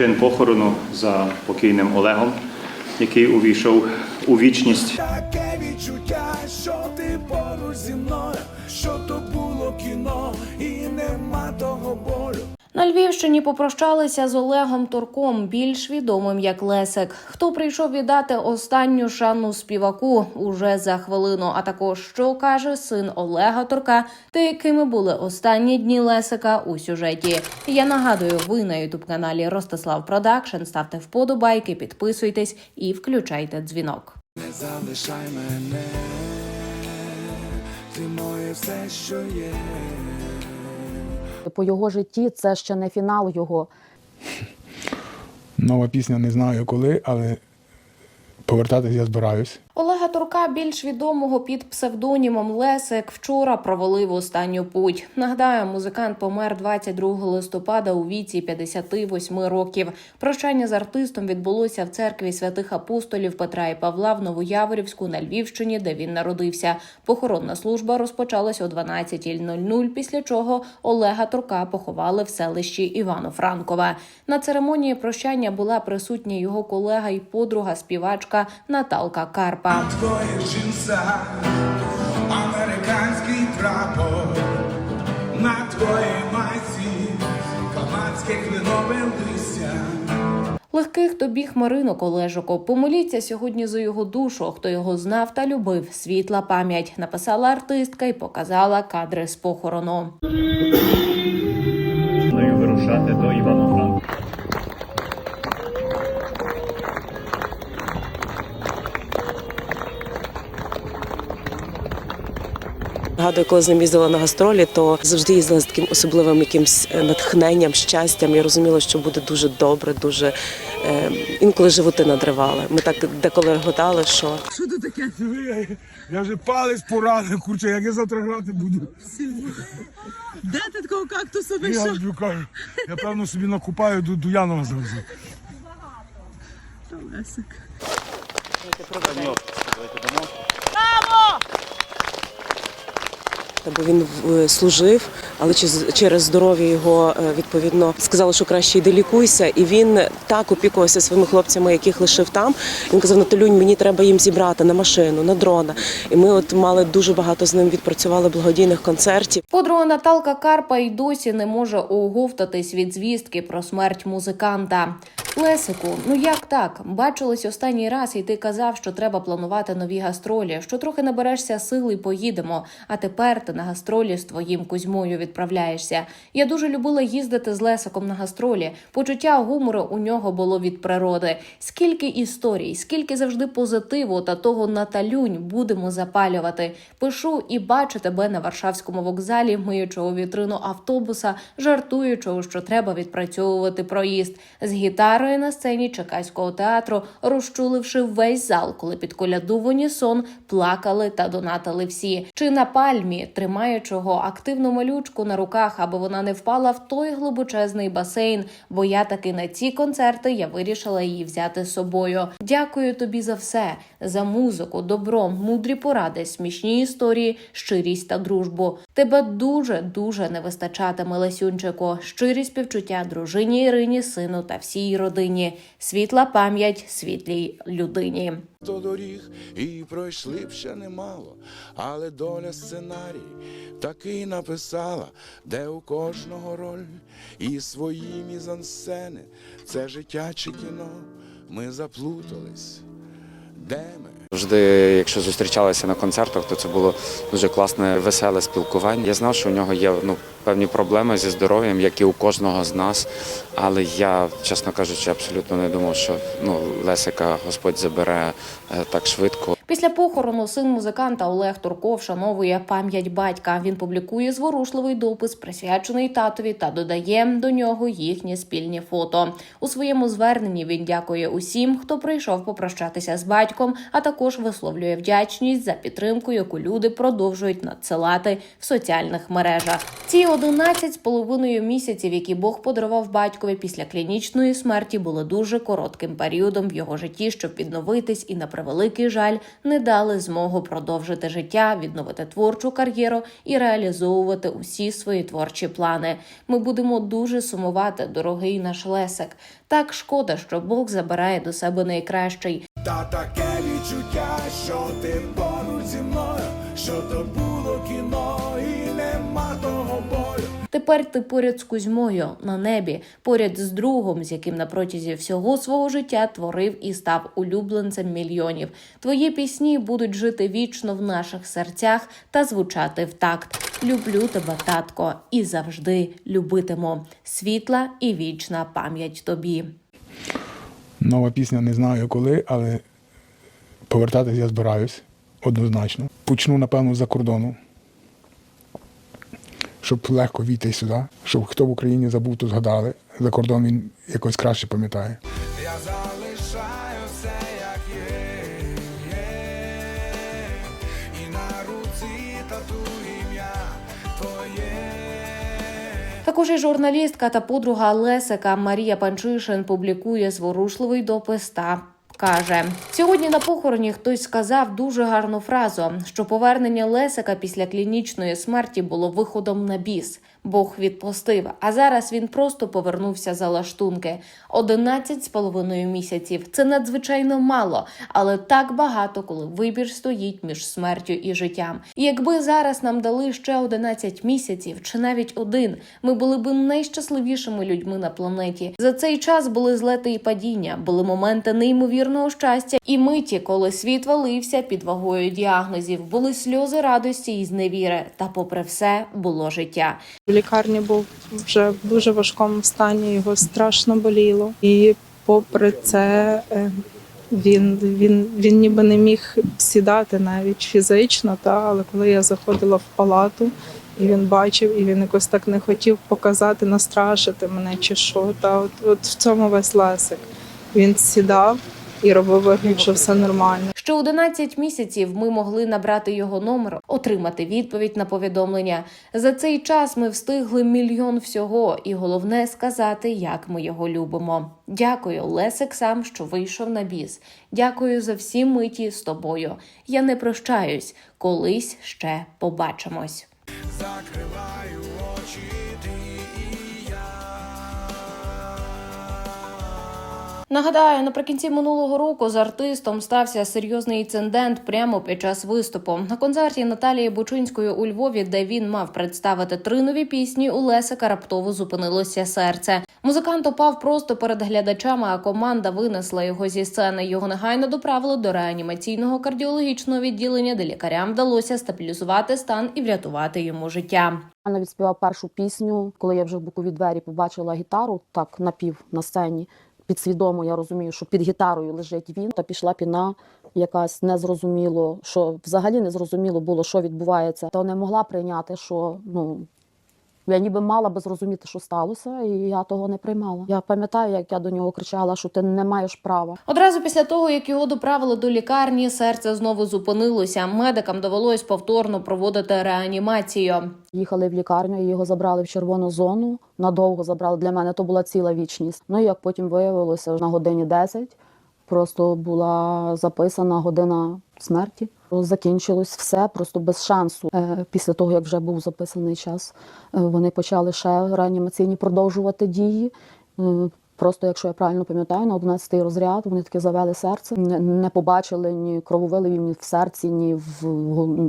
Чин похорону за покійним Олегом, який увійшов у вічність. Таке відчуття, що ти поруч зі мною, що то було кіно, і нема того болю. На Львівщині попрощалися з Олегом Турком, більш відомим як Лесик. Хто прийшов віддати останню шану співаку уже за хвилину. А також що каже син Олега Турка, та якими були останні дні Лесика у сюжеті. Я нагадую, ви на ютуб каналі Ростислав Продакшн. Ставте вподобайки, підписуйтесь і включайте дзвінок. Не залишай мене, ти моє все, що є. По його житті це ще не фінал його. Нова пісня не знаю коли, але повертатись я збираюсь. Олега Турка, більш відомого під псевдонімом Лесик, вчора провалив останню путь. Нагадаю, музикант помер 22 листопада у віці 58 років. Прощання з артистом відбулося в церкві святих апостолів Петра і Павла в Новояворівську на Львівщині, де він народився. Похоронна служба розпочалась о 12.00, після чого Олега Турка поховали в селищі Івано-Франкове. На церемонії прощання була присутня його колега і подруга співачка Наталка Карпа. Твоє джинса, американський прапор, на твоїй майці, канадське кленове листя. Легких тобі хмаринок, Олежико. Помоліться сьогодні за його душу. Хто його знав та любив. Світла пам'ять написала артистка і показала кадри з похорону. Вирушати до Івано-Франка. Нагадую, коли з ним їздила на гастролі, то завжди їздила з таким особливим якимсь е, натхненням, щастям. Я розуміла, що буде дуже добре, дуже е, інколи животи надривали. Ми так деколи реготали, що Я вже палець поранив, курче, як я завтра грати буду. Де ти такого кактуса Я тобі кажу, я певно собі накупаю до Дуянова завжди. Лесик. Бо він е, служив, але через- здоров'я його е, відповідно сказали, що краще йди лікуйся. І він так опікувався своїми хлопцями, яких лишив там. Він казав: Наталюнь, мені треба їм зібрати на машину, на дрона. І ми от мали дуже багато з ним відпрацювали благодійних концертів. Подруга Наталка Карпа й досі не може оговтатись від звістки про смерть музиканта. Лесику, ну як так? Бачились останній раз, і ти казав, що треба планувати нові гастролі, що трохи наберешся сил і поїдемо. А тепер ти на гастролі з твоїм Кузьмою відправляєшся. Я дуже любила їздити з Лесиком на гастролі. Почуття гумору у нього було від природи. Скільки історій, скільки завжди позитиву та того Наталюнь будемо запалювати. Пишу і бачу тебе на Варшавському вокзалі, миючого вітрину автобуса, жартуючого, що треба відпрацьовувати проїзд з гітарою на сцені Чекаського театру, розчуливши весь зал, коли під коляду в унісон плакали та донатили всі. Чи на пальмі, тримаючого активну малючку на руках, аби вона не впала в той глибочезний басейн. Бо я таки на ці концерти я вирішила її взяти з собою. Дякую тобі за все, за музику, добро, мудрі поради, смішні історії, щирість та дружбу. Тебе дуже дуже не вистачатиме, Лесюнчику. Щирі співчуття дружині Ірині, сину та всій родині. Світла пам'ять світлій людині. До доріг і пройшли б ще немало, але доля сценарій такий написала, де у кожного роль і свої мізансцени. Це життя чи кіно, ми заплутались. Де ми? Завжди, якщо зустрічалися на концертах, то це було дуже класне, веселе спілкування. Я знав, що у нього є ну, певні проблеми зі здоров'ям, як і у кожного з нас. Але я, чесно кажучи, абсолютно не думав, що ну, Лесика Господь забере е, так швидко. Після похорону син музиканта Олег Турков вшановує пам'ять батька. Він публікує зворушливий допис, присвячений татові, та додає до нього їхні спільні фото. У своєму зверненні він дякує усім, хто прийшов попрощатися з батьком, а також висловлює вдячність за підтримку, яку люди продовжують надсилати в соціальних мережах. Ці 11 з половиною місяців, які Бог подарував батькові після клінічної смерті, були дуже коротким періодом в його житті, щоб відновитись, і на превеликий жаль не дали змогу продовжити життя, відновити творчу кар'єру і реалізовувати усі свої творчі плани. Ми будемо дуже сумувати, дорогий наш Лесик. Так шкода, що Бог забирає до себе найкращий. Та таке відчуття, що ти поруч зі мною, що то було кіно і нема того. Тепер ти поряд з Кузьмою на небі, поряд з другом, з яким на протязі всього свого життя творив і став улюбленцем мільйонів. Твої пісні будуть жити вічно в наших серцях та звучати в такт. Люблю тебе, татко, і завжди любитиму. Світла і вічна пам'ять тобі. Нова пісня не знаю коли, але повертатись я збираюсь однозначно. Почну, напевно, за кордону. Щоб легко війти сюди, щоб хто в Україні забув, то згадали. За кордон він якось краще пам'ятає. Я залишаю все, як є, є. і на руці тату ім'я твоє. Також і журналістка та подруга Лесика Марія Панчишин публікує зворушливий допис та каже: сьогодні на похороні хтось сказав дуже гарну фразу, що повернення Лесика після клінічної смерті було виходом на біс. Бог відпустив, а зараз він просто повернувся за лаштунки. 11 з половиною місяців. Це надзвичайно мало, але так багато, коли вибір стоїть між смертю і життям. Якби зараз нам дали ще 11 місяців чи навіть один, ми були б найщасливішими людьми на планеті. За цей час були злети і падіння, були моменти неймовірного щастя і миті, коли світ валився під вагою діагнозів, були сльози радості і зневіри. Та, попри все, було життя. Лікарні був вже в дуже важкому стані, його страшно боліло. І попри це е, він, він, він ніби не міг сідати навіть фізично, та, але коли я заходила в палату, і він бачив, і він якось так не хотів показати, настрашити мене чи що. Та от, от в цьому весь лесик. Він сідав і робив вигляд, що все нормально. Ще 11 місяців ми могли набрати його номер, отримати відповідь на повідомлення. За цей час ми встигли мільйон всього, і головне сказати, як ми його любимо. Дякую, Лесик сам, що вийшов на біс. Дякую за всі миті з тобою. Я не прощаюсь, колись ще побачимось. Закриваю Нагадаю, наприкінці минулого року з артистом стався серйозний інцидент прямо під час виступу на концерті Наталії Бучинської у Львові, де він мав представити три нові пісні. У Лесика раптово зупинилося серце. Музикант упав просто перед глядачами, а команда винесла його зі сцени. Його негайно доправили до реанімаційного кардіологічного відділення, де лікарям вдалося стабілізувати стан і врятувати йому життя. Я навіть співав першу пісню, коли я вже в бокові двері побачила гітару, так напів на сцені. Підсвідомо я розумію, що під гітарою лежить він, та пішла піна якась незрозуміло, що взагалі не зрозуміло було, що відбувається. Та не могла прийняти, що ну я ніби мала би зрозуміти, що сталося, і я того не приймала. Я пам'ятаю, як я до нього кричала, що ти не маєш права. Одразу після того, як його доправили до лікарні, серце знову зупинилося. Медикам довелось повторно проводити реанімацію. Їхали в лікарню, і його забрали в червону зону. Надовго забрали. Для мене то була ціла вічність. Ну і як потім виявилося, на годині 10 просто була записана година смерті. Закінчилось все просто без шансу. Е, Після того, як вже був записаний час, е, вони почали ще реанімаційні продовжувати дії. Просто, якщо я правильно пам'ятаю, на 11-й розряд вони таки завели серце, не, не побачили ні крововиливів ні в серці, ні в,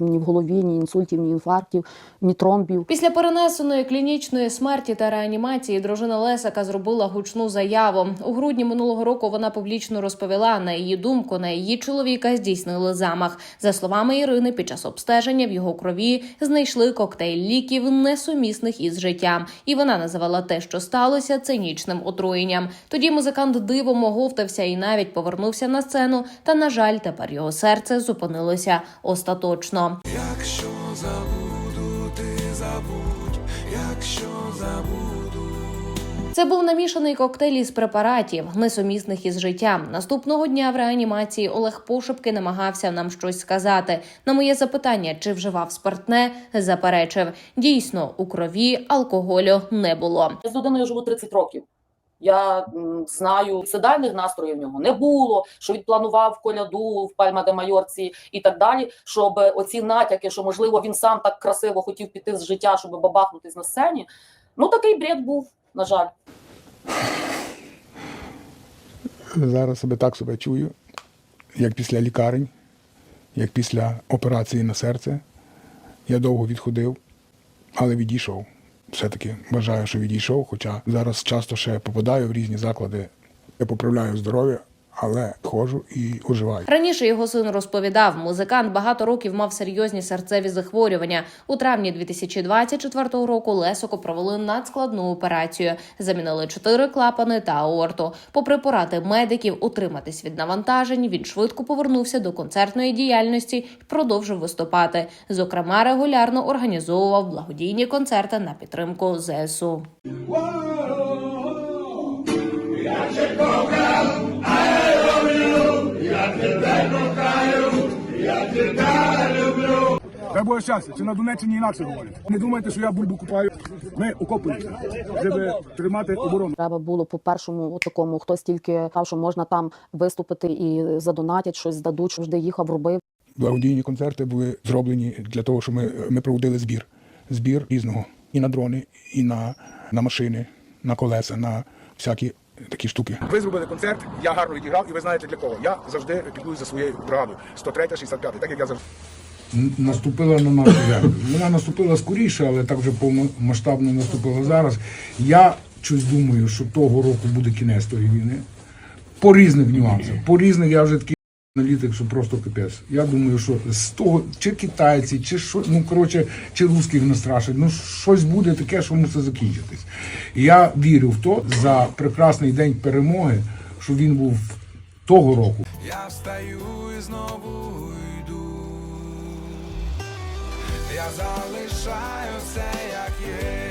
ні в голові, ні інсультів, ні інфарктів, ні тромбів. Після перенесеної клінічної смерті та реанімації дружина Лесика зробила гучну заяву. У грудні минулого року вона публічно розповіла на її думку, на її чоловіка здійснили замах. За словами Ірини, під час обстеження в його крові знайшли коктейль ліків, несумісних із життям, і вона називала те, що сталося, цинічним отруєнням. Тоді музикант дивом оговтався і навіть повернувся на сцену. Та на жаль, тепер його серце зупинилося остаточно. Якщо забуду, ти забудь, якщо забуду. Це був намішаний коктейль із препаратів, несумісних із життям. Наступного дня в реанімації Олег пошепки намагався нам щось сказати. На моє запитання, чи вживав спиртне, заперечив. Дійсно, у крові алкоголю не було. Я з людиною живу 30 років. Я знаю, сидальних настроїв в нього не було, що він планував коляду в Пальма де Майорці і так далі. Щоб оці натяки, що можливо він сам так красиво хотів піти з життя, щоб бабахнутись на сцені. Ну такий бред був, на жаль. Зараз себе так себе чую, як після лікарень, як після операції на серце. Я довго відходив, але відійшов. Все-таки вважаю, що відійшов, хоча зараз часто ще попадаю в різні заклади. Я поправляю здоров'я, але ходжу і оживаю. Раніше його син розповідав, музикант багато років мав серйозні серцеві захворювання. У травні 2024 року Лесику провели надскладну операцію. Замінили чотири клапани та аорту. Попри поради медиків утриматись від навантажень, він швидко повернувся до концертної діяльності і продовжив виступати. Зокрема, регулярно організовував благодійні концерти на підтримку ЗСУ. Дай Боже щастя, це на Донеччині інакше говорять. Не думайте, що я бульбу купаю. Ми окопуємося, щоб тримати оборону. Треба було по першому такому, хтось тільки сказав, що можна там виступити і задонатять, щось здадуть, завжди їхав, робив. Благодійні концерти були зроблені для того, щоб ми, ми проводили збір. Збір різного. І на дрони, і на, на машини, на колеса, на всякі такі штуки. Ви зробили концерт, я гарно відіграв, і ви знаєте для кого. Я завжди піклуюсь за своєю бригадою. 103 65 так як я завжди. наступила на нашу землю. Вона наступила скоріше, але так вже повномасштабно наступила зараз. Я щось думаю, що того року буде кінець тої війни. По різних нюансах. По різних я вже такий аналітик, що просто капець. Я думаю, що з того, чи китайці, чи що, ну коротше, чи русських не страшать, ну щось буде таке, що мусить закінчитись. Я вірю в то за прекрасний день перемоги, що він був того року. Я встаю і знову йду. Я залишаю все, як є.